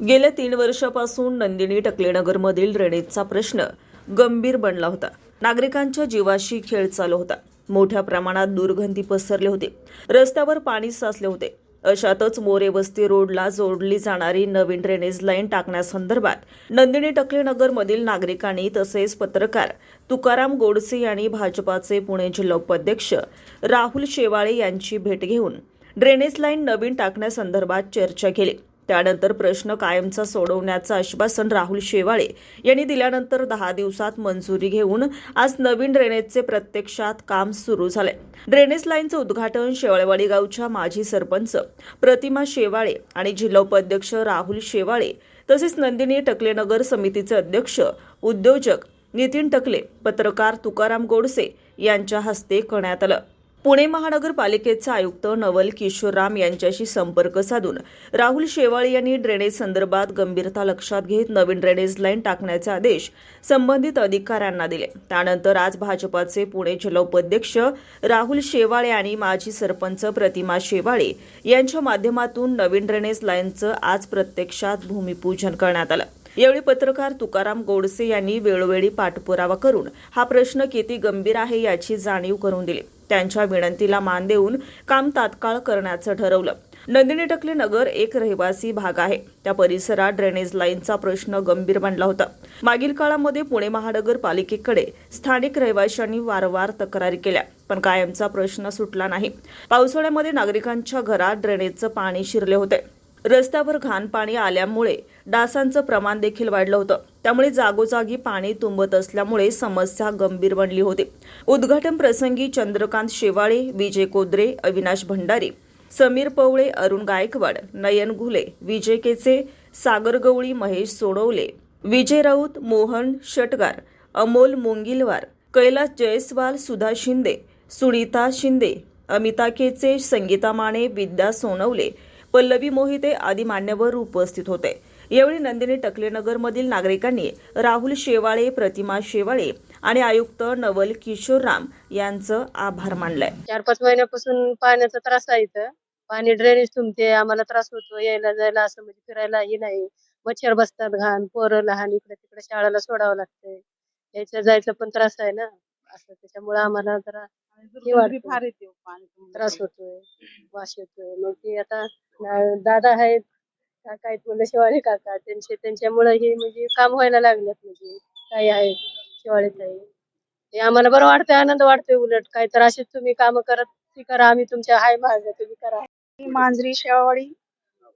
गेल्या तीन वर्षापासून नंदिनी टकलेनगरमधील ड्रेनेजचा प्रश्न गंभीर बनला होता. नागरिकांच्या जीवाशी खेळ चालू होता. मोठ्या प्रमाणात दुर्गंधी पसरले होते. रस्त्यावर पाणी साचले होते. अशातच मोरे वस्ती रोडला जोडली जाणारी नवीन ड्रेनेज लाईन टाकण्यासंदर्भात नंदिनी टकलेनगरमधील नागरिकांनी तसेच पत्रकार तुकाराम गोडसे यांनी भाजपाचे पुणे जिल्हा उपाध्यक्ष राहुल शेवाळे यांची भेट घेऊन ड्रेनेज लाईन नवीन टाकण्यासंदर्भात चर्चा केली. त्यानंतर प्रश्न कायमचा सोडवण्याचं आश्वासन राहुल शेवाळे यांनी दिल्यानंतर दहा दिवसात मंजुरी घेऊन आज नवीन ड्रेनेजचे प्रत्यक्षात काम सुरू झाले ड्रेनेज लाईनचं उद्घाटन शेवाळेवाडी गावच्या माजी सरपंच प्रतिमा शेवाळे आणि जिल्हा उपाध्यक्ष राहुल शेवाळे तसेच नंदिनी टकलेनगर समितीचे अध्यक्ष उद्योजक नितीन टकले पत्रकार तुकाराम गोडसे यांच्या हस्ते करण्यात आलं. पुणे महानगरपालिकेचे आयुक्त नवल किशोर राम यांच्याशी संपर्क साधून राहुल शेवाळे यांनी ड्रेनेज संदर्भात गंभीरता लक्षात घेत नवीन ड्रेनेज लाईन टाकण्याचे आदेश संबंधित अधिकाऱ्यांना दिले. त्यानंतर आज भाजपाचे पुणे जिल्हा उपाध्यक्ष राहुल शेवाळे आणि माजी सरपंच प्रतिमा शेवाळे यांच्या माध्यमातून नवीन ड्रेनेज लाईनचं आज प्रत्यक्षात भूमिपूजन करण्यात आलं. यावेळी पत्रकार तुकाराम गोडसे यांनी वेळोवेळी पाठपुरावा करून हा प्रश्न किती गंभीर आहे याची जाणीव करून दिली. त्यांच्या विनंतीला मान देऊन काम तात्काळ करण्याचं ठरवलं. नंदिनी टकले नगर एक रहिवासी भाग आहे. त्या परिसरात ड्रेनेज लाईनचा प्रश्न गंभीर बनला होता. मागील काळामध्ये पुणे महानगरपालिकेकडे स्थानिक रहिवाशांनी वारंवार तक्रारी केल्या पण कायमचा प्रश्न सुटला नाही. पावसाळ्यामध्ये नागरिकांच्या घरात ड्रेनेजचं पाणी शिरले होते. रस्त्यावर घाण पाणी आल्यामुळे डासांचं प्रमाण देखील वाढलं होतं. त्यामुळे जागोजागी पाणी तुंबत असल्यामुळे समस्या गंभीर बनली होती. उद्घाटन प्रसंगी चंद्रकांत शेवाळे विजय कोद्रे अविनाश भंडारी समीर पवळे अरुण गायकवाड नयन घुले विजय केचे सागर गवळी महेश सोडवले विजय राऊत मोहन शटगार अमोल मुंगिलवार कैलास जयस्वाल सुधा शिंदे सुनीता शिंदे अमिता केचे संगीता माने विद्या सोनवले पल्लवी मोहिते आदी मान्यवर उपस्थित होते. यावेळी नंदिनी टकलेनगरमधील नागरिकांनी राहुल शेवाळे प्रतिमा शेवाळे आणि आयुक्त नवल किशोरराम यांचं आभार मानलंय. चार पाच महिन्यापासून पाण्याचा त्रास आहे इथं. पाणी ड्रेनेज तुमते आम्हाला त्रास होतो यायला जायला असं म्हणजे फिरायलाही नाही. मच्छर बसतात घाण पोरं लहान इकडे तिकडे शाळेला सोडावं लागतंय. यायचं जायचं पण त्रास आहे ना? असं त्याच्यामुळे आम्हाला जरा हो पाणी त्रास होतोय वास येतोय. मग ते आता दादा आहेत काका आहेत म्हणलं शिवाळे काका त्यांचे त्यांच्यामुळे हे म्हणजे काम व्हायला लागलेत म्हणजे. काही आहे शिवाळे ताई. हे आम्हाला बरं वाटतंय आनंद वाटतोय उलट. काय तर असेच तुम्ही काम करत ती करा आम्ही तुमच्या हाय मार्ग तुम्ही करा. मांजरी शेवाळी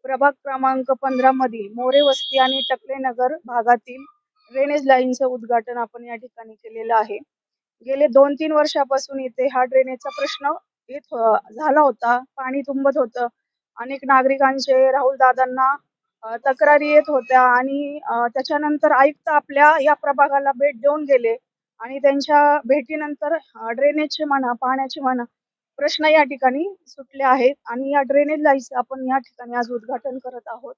प्रभाग क्रमांक पंधरा मधील मोरे वस्ती आणि टकले नगर भागातील ड्रेनेज लाईनचं उद्घाटन आपण या ठिकाणी केलेलं आहे. गेले दोन तीन वर्षापासून इथे हा ड्रेनेजचा प्रश्न येत झाला होता. पाणी तुंबत होतं. अनेक नागरिकांचे राहुल दादांना तक्रारी येत होत्या आणि त्याच्यानंतर आयुक्त आपल्या या प्रभागाला भेट देऊन गेले आणि त्यांच्या भेटीनंतर ड्रेनेजचे म्हणा पाण्याचे म्हणा प्रश्न या ठिकाणी सुटले आहेत आणि या ड्रेनेज लाईनचं आपण या ठिकाणी आज उद्घाटन करत आहोत.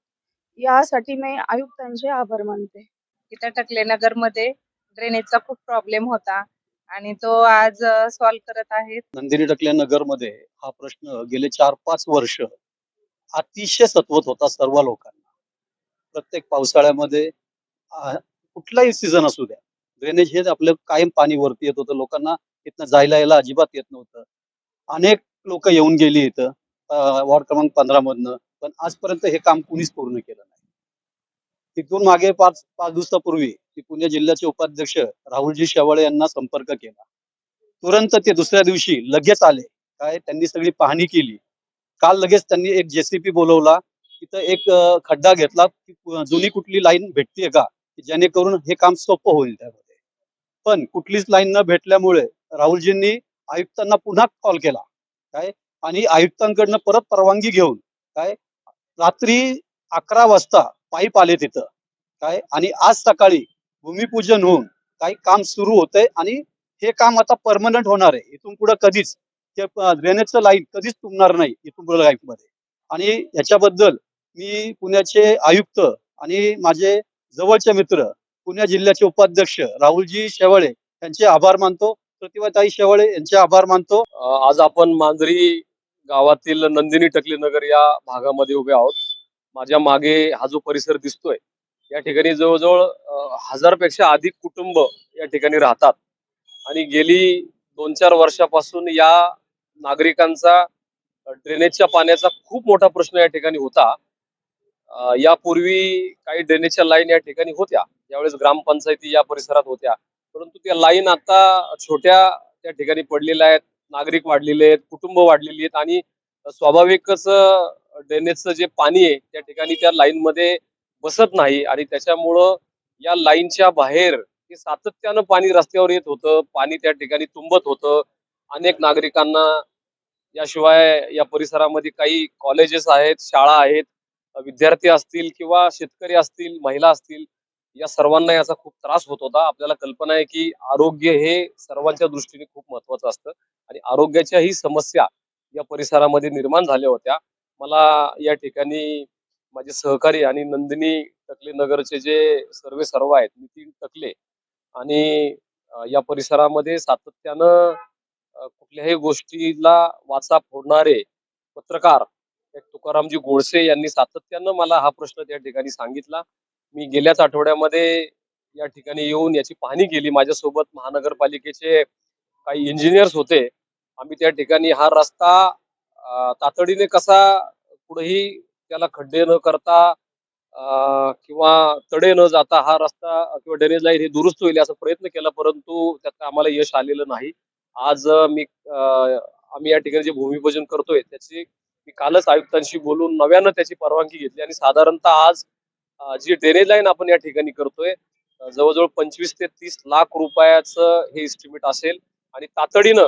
यासाठी मी आयुक्तांचे आभार मानते. इथं टकलेनगरमध्ये ड्रेनेजचा खूप प्रॉब्लेम होता आणि तो आज सॉल्व्ह करत आहेत. नंदिनी टकल्या नगरमध्ये हा प्रश्न गेले चार पाच वर्ष अतिशय सत्वत होता सर्व लोकांना. प्रत्येक पावसाळ्यामध्ये कुठलाही सीझन असू द्या ड्रेनेज हे आपलं कायम पाणी वरती येत होतं. लोकांना इथनं जायला यायला अजिबात येत नव्हतं. अनेक लोक येऊन गेली इथं वॉर्ड क्रमांक पंधरा मधनं पण आजपर्यंत हे काम कुणीच पूर्ण केलं नाही. तिथून मागे पाच पाच दिवसापूर्वी पुणे जिल्ह्याचे उपाध्यक्ष राहुलजी शेवाळे यांना संपर्क केला. तुरंत ते दुसऱ्या दिवशी लगेच आले. काय? त्यांनी सगळी पाहणी केली. काल लगेच त्यांनी एक जेसीपी बोलवला. तिथं एक खड्डा घेतला. जुनी कुठली लाईन भेटतीये का? जेणेकरून हे काम सोपं होईल त्यामध्ये. पण कुठलीच लाईन न भेटल्यामुळे राहुलजींनी आयुक्तांना पुन्हा कॉल केला. काय? आणि आयुक्तांकडनं परत परवानगी घेऊन काय? रात्री अकरा वाजता पाईप आले तिथं. काय? आणि आज सकाळी भूमिपूजन होऊन काही काम सुरू होतंय आणि हे काम आता परमनंट होणार आहे. इथून पुढे कधीच ते ड्रेनेजचं लाईन कधीच तुंबणार नाही इथून पुढे मध्ये. आणि ह्याच्याबद्दल मी पुण्याचे आयुक्त आणि माझे जवळचे मित्र पुणे जिल्ह्याचे उपाध्यक्ष राहुलजी शेवाळे यांचे आभार मानतो. प्रतिभाताई शेवाळे यांचे आभार मानतो. आज आपण मांजरी गावातील नंदिनी टकले नगर या भागामध्ये उभे आहोत. माझ्या मागे हा जो परिसर दिसतोय या ठिकाणी जवळजवळ हजार हजारपेक्षा अधिक कुटुंब या ठिकाणी राहतात. आणि गेली दोन चार वर्षापासून या नागरिकांचा ड्रेनेजच्या पाण्याचा खूप मोठा प्रश्न या ठिकाणी होता. यापूर्वी काही ड्रेनेजच्या लाईन या ठिकाणी होत्या. ज्यावेळेस ग्रामपंचायती या परिसरात होत्या. परंतु त्या लाईन आता छोट्या त्या ठिकाणी पडलेल्या आहेत. नागरिक वाढलेले आहेत कुटुंब वाढलेली आहेत आणि स्वाभाविकच ड्रेनेजचं जे पाणी आहे त्या ठिकाणी त्या लाईन मध्ये बसत नाही आणि त्याच्यामुळं या लाईनच्या बाहेर हे सातत्यानं पाणी रस्त्यावर येत होतं. पाणी त्या ठिकाणी तुंबत होतं. अनेक नागरिकांना याशिवाय या परिसरामध्ये काही कॉलेजेस आहेत शाळा आहेत विद्यार्थी असतील किंवा शेतकरी असतील महिला असतील या सर्वांना याचा खूप त्रास होत होता. आपल्याला कल्पना आहे की आरोग्य हे सर्वांच्या दृष्टीने खूप महत्वाचं असतं आणि आरोग्याच्या ही समस्या या परिसरामध्ये निर्माण झाल्या होत्या. मला या ठिकाणी माझे सहकारी आणि नंदिनी टकले नगरचे जे सर्वे सर्व आहेत नितीन टकले आणि या परिसरामध्ये सातत्यानं कुठल्याही गोष्टीला वाचा फोडणारे पत्रकार एक तुकारामजी गोडसे यांनी सातत्यानं मला हा प्रश्न त्या ठिकाणी सांगितला. मी गेल्याच आठवड्यामध्ये या ठिकाणी येऊन याची पाहणी केली. माझ्यासोबत महानगरपालिकेचे काही इंजिनियर्स होते. आम्ही त्या ठिकाणी हा रस्ता तातडीने कसा कुठेही त्याला खड्डे न करता किंवा तडे न जाता हा रस्ता किंवा ड्रेनेज लाईन हे दुरुस्त होईल असा प्रयत्न केला परंतु त्यात आम्हाला यश आलेलं नाही. आज मी अं, आम्ही या ठिकाणी जे भूमिपूजन करतोय त्याची मी कालच आयुक्तांशी बोलून नव्यानं त्याची परवानगी घेतली आणि साधारणतः आज जी ड्रेनेज लाईन आपण या ठिकाणी करतोय जवळजवळ पंचवीस ते तीस लाख रुपयाचं हे इस्टिमेट असेल आणि तातडीनं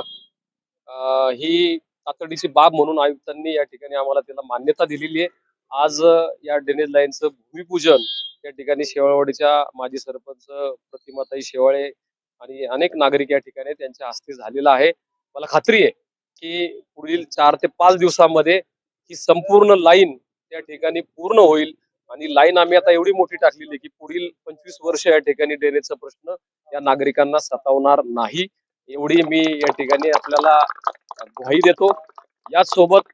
ही तातडीची बाब म्हणून आयुक्तांनी या ठिकाणी आम्हाला त्याला मान्यता दिलेली आहे. आज या ड्रेनेज लाईनचं भूमिपूजन या ठिकाणी शेवाळवाडीच्या माजी सरपंच प्रतिमाताई शेवाळे आणि अनेक नागरिक या ठिकाणी त्यांच्या हस्ते झालेला आहे. मला खात्री आहे की पुढील चार ते पाच दिवसामध्ये ही संपूर्ण लाईन त्या ठिकाणी पूर्ण होईल. आणि लाईन आम्ही आता एवढी मोठी टाकलेली आहे की पुढील पंचवीस वर्ष या ठिकाणी ड्रेनेजचा प्रश्न या नागरिकांना सतावणार नाही. एवढी मी या ठिकाणी आपल्याला ग्वाही देतो. याच सोबत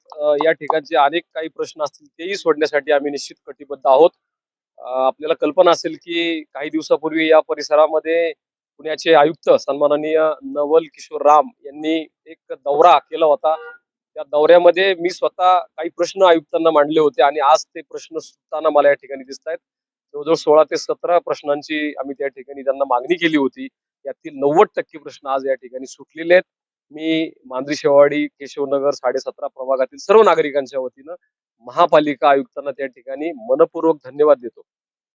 या ठिकाणचे अनेक काही प्रश्न असतील तेही सोडण्यासाठी आम्ही निश्चित कटिबद्ध आहोत. आपल्याला कल्पना असेल की काही दिवसापूर्वी या परिसरामध्ये पुण्याचे आयुक्त सन्माननीय नवल किशोर राम यांनी एक दौरा केला होता. त्या दौऱ्यामध्ये मी स्वतः काही प्रश्न आयुक्तांना मांडले होते आणि आज ते प्रश्न सुटताना मला या ठिकाणी दिसत आहेत. जवळजवळ सोळा ते सतरा प्रश्नांची आम्ही त्या ठिकाणी त्यांना मागणी केली होती. यातील नव्वद टक्के प्रश्न आज या ठिकाणी सुटलेले आहेत. मी मांजरी शेवाडी केशवनगर साडेसतरा प्रभागातील सर्व नागरिकांच्या वतीनं महापालिका आयुक्तांना त्या ठिकाणी मनपूर्वक धन्यवाद देतो.